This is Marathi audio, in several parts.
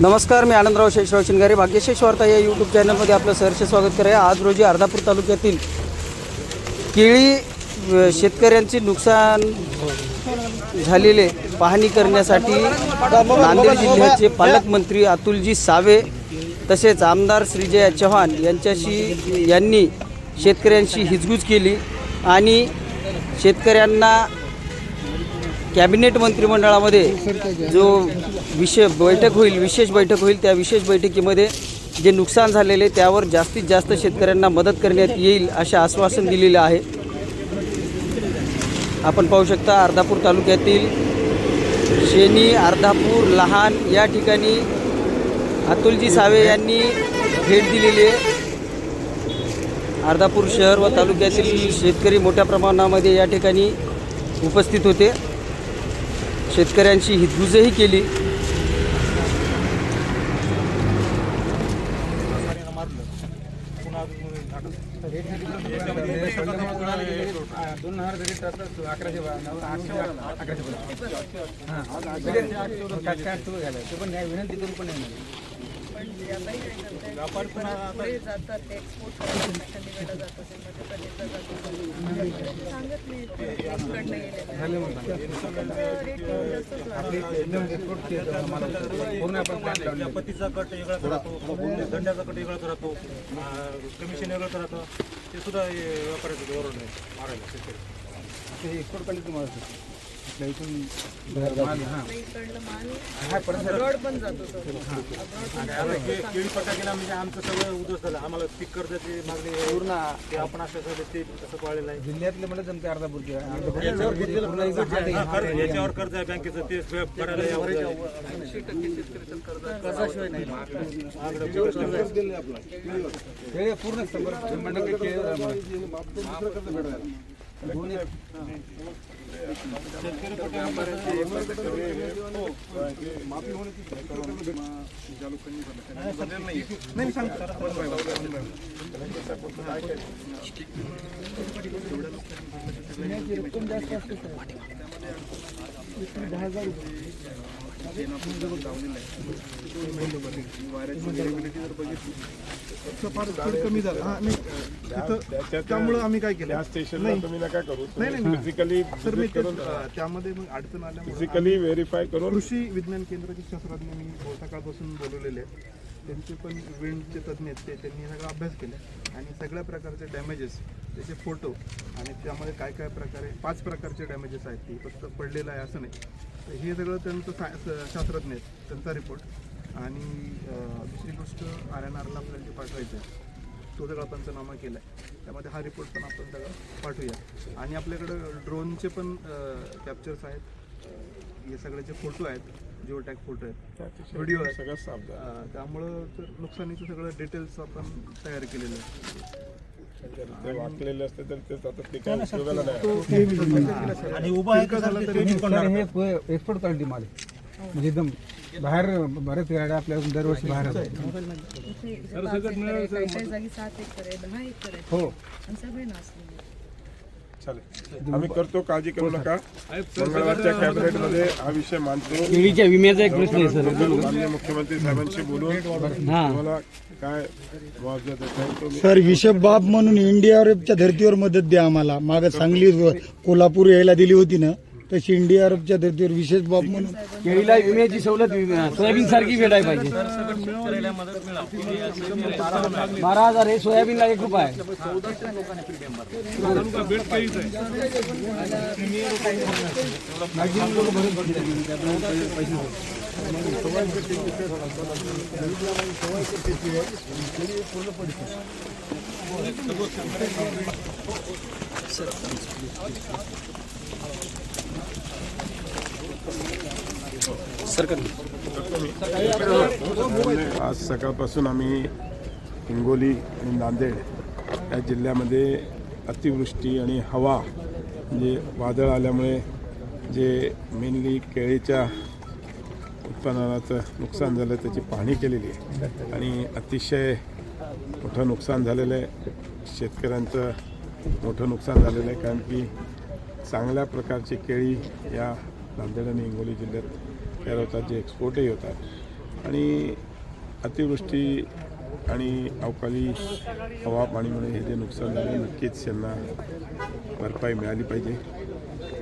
नमस्कार मी आनंदराव शेषराव शिंगारे भाग्यशेष वार्ता या यूट्यूब चॅनलमध्ये आपलं सहर्ष स्वागत करे आज रोजी अर्धापूर तालुक्यातील केळी शेतकऱ्यांचे नुकसान झालेले पाहणी करण्यासाठी नांदेड जिल्ह्याचे पालकमंत्री अतुलजी सावे तसेच आमदार श्रीजया चव्हाण यांच्याशी यांनी शेतकऱ्यांशी हिजगूज केली आणि शेतकऱ्यांना कॅबिनेट मंत्रिमंडळामध्ये जो विशेष बैठक होईल विशेष बैठक होईल त्या विशेष बैठकीमध्ये जे नुकसान झालेले त्यावर जास्तीत जास्त शेतकऱ्यांना मदत करण्यात येईल असे आश्वासन दिलेलं आहे. आपण पाहू शकता अर्धापूर तालुक्यातील शेनी अर्धापूर लहान या ठिकाणी अतुलजी सावे यांनी भेट दिलेली आहे. अर्धापूर शहर व तालुक्यातील शेतकरी मोठ्या प्रमाणामध्ये या ठिकाणी उपस्थित होते. शेतकऱ्यांची हितगुजही केली. दोन हजार अकराशे अकराशे काय सुरू झालं ते पण विनंती करू पण नाही व्यापार पुढे जातात ते एक्सपोर्ट करतात चंदीगडला जात असेल मध्य प्रदेशला जात असेल. सांगत नाही ते एक्सपोर्ट नाही पूर्ण आपण plan लावले. पतीचा कट वेगळा राहतो दंड्याचा कट वेगळा राहतो कमिशन वेगळं राहतं ते सुद्धा व्यापाऱ्याचं धोरण आहे मारायला शेतकरी. केलं तुम्हाला. आपल्या इथून माल, हां. इकडलं माल. हा, परत अब्रॉड पण जातो तो. अब्रॉड आता के- केळी पट्टा केला म्हणजे आमचं सगळं उद्ध्वस्त झालं. आम्हाला पीक कर्जाची मागणी आहे. पूर्ण ते आपण असं ते तसं पाळलेलं आहे. जिल्ह्यातले मला जमते अर्धापूरचे अर्धापूर याच्यावर घेतलेलं पूर्ण इथं हात आहे. हा, कर्ज- याच्यावर कर्ज आहे बँकेचं. ते भरायला यावं. केळी पूर्ण शंभर शंभर टक्के केळी आहे. रक्कम जास्त असते दहा हजार रुपये. फार थोडी कमी झालं हा नाही तिथं आम्ही काय केलं त्या स्टेशनला तुम्ही नका करू नाही, नाही. फिजिकली सर मी करून त्यामध्ये मग अडचण आल्या फिजिकली व्हेरीफाय करून कृषी विज्ञान केंद्राचे शास्त्रज्ञ मी सकाळपासून बोलवलेले आहेत त्यांचे पण विंडचे तज्ज्ञ आहेत ते त्यांनी सगळा अभ्यास केला आणि सगळ्या प्रकारचे डॅमेजेस त्याचे फोटो आणि त्यामध्ये काय काय प्रकारे पाच प्रकारचे डॅमेजेस आहेत ते फक्त पडलेलं आहे असं नाही तर हे सगळं त्यांचं साय स- शास्त्रज्ञ आहेत त्यांचा रिपोर्ट आणि दुसरी गोष्ट आर एन आरला आपल्याला जे पाठवायचं आहे तो सगळा पंचनामा केला आहे त्यामध्ये हा रिपोर्ट पण आपण सगळं पाठवूया. आणि आपल्याकडं ड्रोनचे पण कॅप्चर्स आहेत. हे सगळ्याचे फोटो आहेत जिओ टॅग फोटो आहेत व्हिडिओ आहेत सगळं त्यामुळं तर नुकसानीचं सगळं डिटेल्स आपण तयार केलेलं आहे. ते वाकलेले असते तर ते आता ते काय उपयोगाला नाही. आणि उभा आहे का झालं तरी सर हे एक्सपोर्ट क्वालिटी माल आहे. म्हणजे एकदम बाहेर बरेच गाड्या आपल्या दरवर्षी बाहेर येतात. इथे इथे पाच एकर आहे, काही काही जागी सात एकर आहे दहा एकर आहे. हो. आणि सगळे चालेल. आम्ही करतो काळजी करू नका. मंगळवारच्या कॅबिनेटमध्ये हा विषय मांडतो. केळीच्या विम्याचा एक प्रश्न आहे सर. माननीय मुख्यमंत्री साहेबांशी बोलून तुम्हाला काय मुआवजा देता येईल तो मी सर हिशोब बाब म्हणून इंडिया धर्तीवर मदत द्या आम्हाला. माग सांगली कोल्हापूर यायला दिली होती ना. तशी इंडिया अरबच्या धर्तीवर विशेष बाब म्हणून केळीला विम्याची सवलत सोयाबीन सारखी भेटायला पाहिजे. बारा हजार हे सोयाबीनला एक रुपये आहे. आज सकाळपासून आम्ही हिंगोली आणि नांदेड या जिल्ह्यामध्ये अतिवृष्टी आणि हवा म्हणजे वादळ आल्यामुळे जे मेनली केळीच्या उत्पादनाचं नुकसान झालं त्याची पाहणी केलेली आहे. आणि अतिशय मोठं नुकसान झालेलं आहे. शेतकऱ्यांचं मोठं नुकसान झालेलं आहे कारण की चांगल्या प्रकारची केळी या नांदेड आणि हिंगोली जिल्ह्यात तयार होतात जे एक्सपोर्टही होतात. आणि अतिवृष्टी आणि अवकाळी हवा पाणीमुळे हे जे नुकसान झालं नक्कीच यांना भरपाई मिळाली पाहिजे.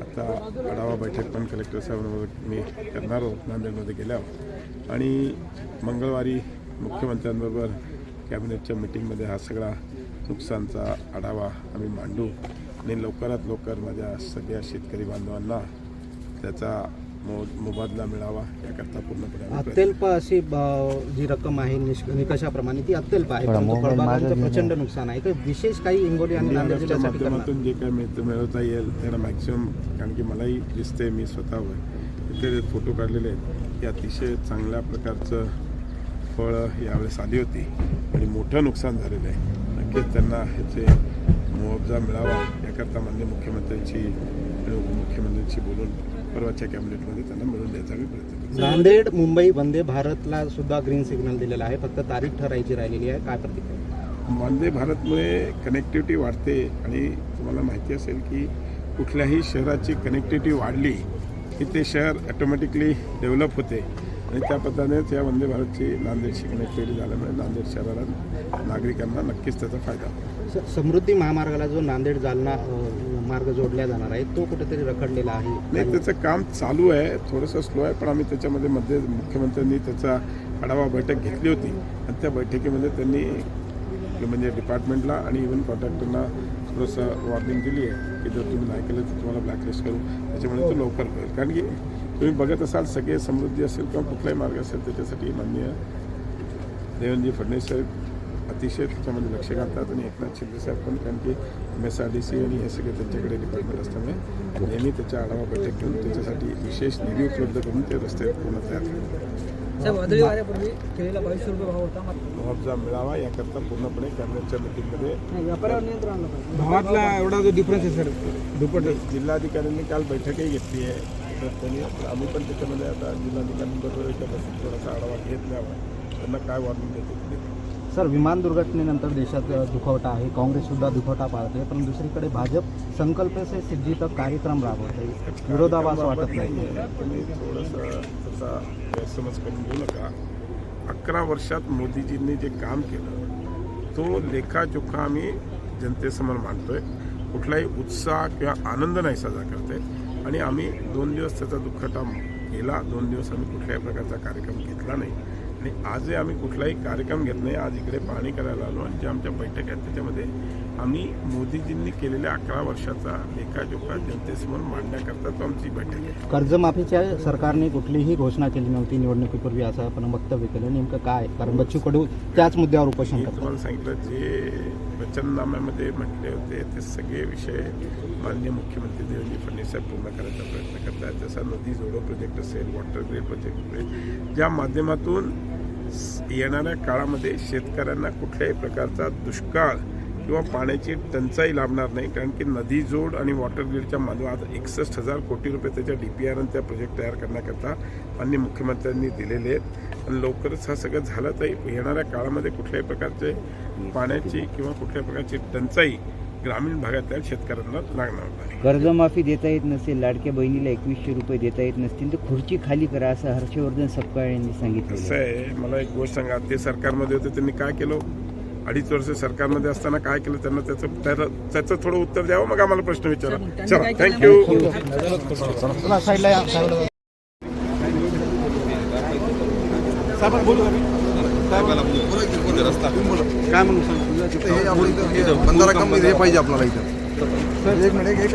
आता आढावा बैठक पण कलेक्टर साहेबांबरोबर मी करणार आहोत नांदेडमध्ये गेल्यावर. आणि मंगळवारी मुख्यमंत्र्यांबरोबर कॅबिनेटच्या मिटिंगमध्ये हा सगळा नुकसानचा आढावा आम्ही मांडू. आणि लवकरात लवकर माझ्या सगळ्या शेतकरी बांधवांना त्याचा मो मोबदला मिळावा याकरता पूर्णपणे अत्यल्प अशी ब- जी रक्कम आहे निकषाप्रमाणे ती अत्यल्प आहे. फळबागांचं प्रचंड नुकसान आहे. तर विशेष काही हिंगोली आणि नांदेड जिल्ह्यासाठी माध्यमातून जे काय मिळतं मिळवता येईल त्यांना मॅक्सिमम कारण की मलाही दिसते मी स्वतः इथे फोटो काढलेले आहेत की अतिशय चांगल्या प्रकारचं फळं यावेळेस आली होती. आणि मोठं नुकसान झालेलं आहे. नक्कीच त्यांना ह्याचे मुआवजा मिळावा याकरता मान्य मुख्यमंत्र्यांची आणि उपमुख्यमंत्र्यांशी बोलून परवाच्या कॅबिनेटमध्ये त्यांना मिळून द्यायचा आम्ही प्रयत्न करू नांदेड मुंबई वंदे भारतला सुद्धा ग्रीन सिग्नल दिलेला आहे. फक्त तारीख ठरायची राहिलेली आहे. काय प्रतिक्रिया? वंदे भारतमुळे कनेक्टिव्हिटी वाढते आणि तुम्हाला माहिती असेल की कुठल्याही शहराची कनेक्टिव्हिटी वाढली की ते शहर ऑटोमॅटिकली डेव्हलप होते. आणि त्या पद्धतीनेच या वंदे भारतची नांदेडची कनेक्टिव्हिटी झाल्यामुळे नांदेड शहराला नागरिकांना नक्कीच त्याचा फायदा होतो समृद्धी महामार्गाला जो नांदेड जालना मार्ग जोडला जाणार आहे तो कुठेतरी रखडलेला आहे? नाही त्याचं काम चालू आहे थोडंसं स्लो आहे पण आम्ही त्याच्यामध्ये मध्ये मुख्यमंत्र्यांनी त्याचा आढावा बैठक घेतली होती. आणि त्या बैठकीमध्ये त्यांनी म्हणजे डिपार्टमेंटला आणि इव्हन कॉन्ट्रॅक्टरना थोडंसं वॉर्निंग दिली आहे की जर तुम्ही नाही केलं तर तुम्हाला ब्लॅकलिस्ट करू. त्याच्यामुळे तो लवकर होईल. कारण की तुम्ही बघत असाल सगळे समृद्धी असेल किंवा कुठलाही मार्ग असेल त्याच्यासाठी माननीय देवेंद्रजी फडणवीस साहेब अतिशय त्याच्यामध्ये लक्ष घालतात आणि एकनाथ शिंदे साहेब पण कारण की M S R D C आणि हे सगळे त्यांच्याकडे डिपार्टमेंट असल्यामुळे नेहमी त्याचा आढावा बैठक घेऊन त्याच्यासाठी विशेष निधी उपलब्ध करून ते रस्ते पूर्ण तयार मुआवजा मिळावा याकरता पूर्णपणे कॅबिनेटच्या मिटिंगमध्ये भावातला एवढा जो डिफरन्स आहे सर दुप्पट जिल्हाधिकाऱ्यांनी काल बैठकही घेतली आहे. त्यांनी आम्ही पण त्याच्यामध्ये आता जिल्हाधिकाऱ्यांबरोबर बसून थोडासा आढावा घेत न्यावा त्यांना काय वॉर्निंग देते. सर विमान दुर्घटनेनंतर देशात दुखवटा आहे. काँग्रेस सुद्धा दुखवटा पाळते पण दुसरीकडे भाजप संकल्प से सिद्धीत कार्यक्रम राबवते विरोधाभास वाटत नाही. तुम्ही थोडंसं त्याचा गैरसमज करून घेऊ नका. अकरा वर्षात मोदीजींनी जे काम केलं तो लेखाजोखा आम्ही जनतेसमोर मांडतोय. कुठलाही उत्साह किंवा आनंद नाही साजरा करते आणि आम्ही दोन दिवस त्याचा दुःखटा केला. दोन दिवस आम्ही कुठल्याही प्रकारचा कार्यक्रम घेतला नाही. आणि आजही आम्ही कुठलाही कार्यक्रम घेत नाही. आज इकडे पाहणी करायला आलो आणि ज्या आमच्या बैठक आहेत त्याच्यामध्ये आम्ही मोदीजींनी केलेल्या अकरा वर्षाचा लेखाजोखा जनतेसमोर मांडण्याकरता तो आमची बैठक आहे. कर्जमाफीच्या सरकारने कुठलीही घोषणा केली नव्हती निवडणुकीपूर्वी असं आपण वक्तव्य केलं. नेमकं काय? कारण बच्चू कडू त्याच मुद्द्यावर उपोषण करतात. तुम्हाला सांगितलं जे वचननाम्यामध्ये म्हटले होते ते सगळे विषय माननीय मुख्यमंत्री देवेंद्र फडणवीस साहेब पूर्ण करायचा प्रयत्न करत आहेत जसा नदी जोडो प्रोजेक्ट असेल वॉटर ग्रेड प्रोजेक्ट असेल ज्या माध्यमातून येणाऱ्या काळामध्ये शेतकऱ्यांना कुठल्याही प्रकारचा दुष्काळ किंवा पाण्याची टंचाई लाभणार नाही कारण की नदी जोड आणि वॉटर ग्रीडच्या माध्यमात एकसष्ट हजार कोटी रुपये त्याच्या डी पी आर आणि त्या प्रोजेक्ट तयार करण्याकरता माननीय मुख्यमंत्र्यांनी दिलेले आहेत. आणि लवकरच हा सगळं झालं तर येणाऱ्या काळामध्ये कुठल्याही प्रकारचे पाण्याची किंवा कुठल्याही प्रकारची टंचाई ग्रामीण भागातल्या शेतकऱ्यांना लागणार नाही. कर्जमाफी देता येत नसेल लाडक्या बहिणीला एकवीसशे रुपये देता येत नसतील तर खुर्ची खाली करा असं हर्षवर्धन सपकाळ यांनी सांगितलं कसं आहे. मला एक गोष्ट सांगा ते सरकारमध्ये होते त्यांनी काय केलं? अडीच वर्ष सरकारमध्ये असताना काय केलं त्यांना त्याचं त्याला- त्याचं थोडं उत्तर द्यावं मग आम्हाला प्रश्न विचारा. चला थँक्यू. बंधारा कमी हे पाहिजे आपल्याला इथं. एक मिनिट एक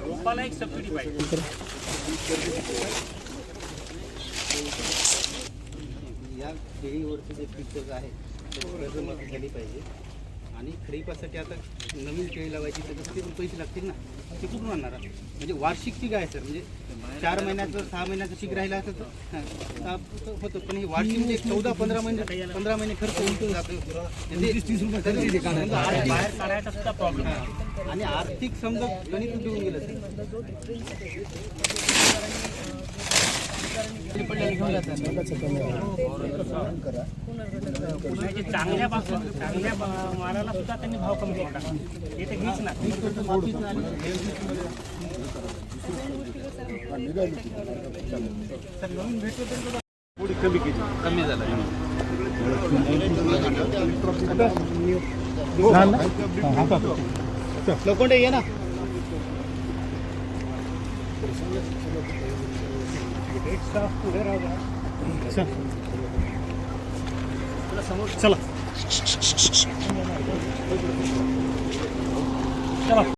रोपाला एक सबसिडी पाहिजे या केळीवरचं जे पीक आहे ते कर्जमाफी झाली पाहिजे. आणि खरीपासाठी आता नवीन केळी लावायची तर ते पण पैसे लागतील ना? ते कुठून आणणार म्हणजे वार्षिक पीक आहे सर म्हणजे चार महिन्याचं सहा महिन्याचं पीक राहिलं असतं तर होतं. पण हे वार्षिक म्हणजे चौदा पंधरा महिने पंधरा महिने खर्च होऊन जातो म्हणजे आणि आर्थिक समजा गणित देऊन गेलं चांगल्या चांगल्या मालाला सुद्धा त्यांनी भाव कमी हे तर घेच ना लोखंडे ये ना चला.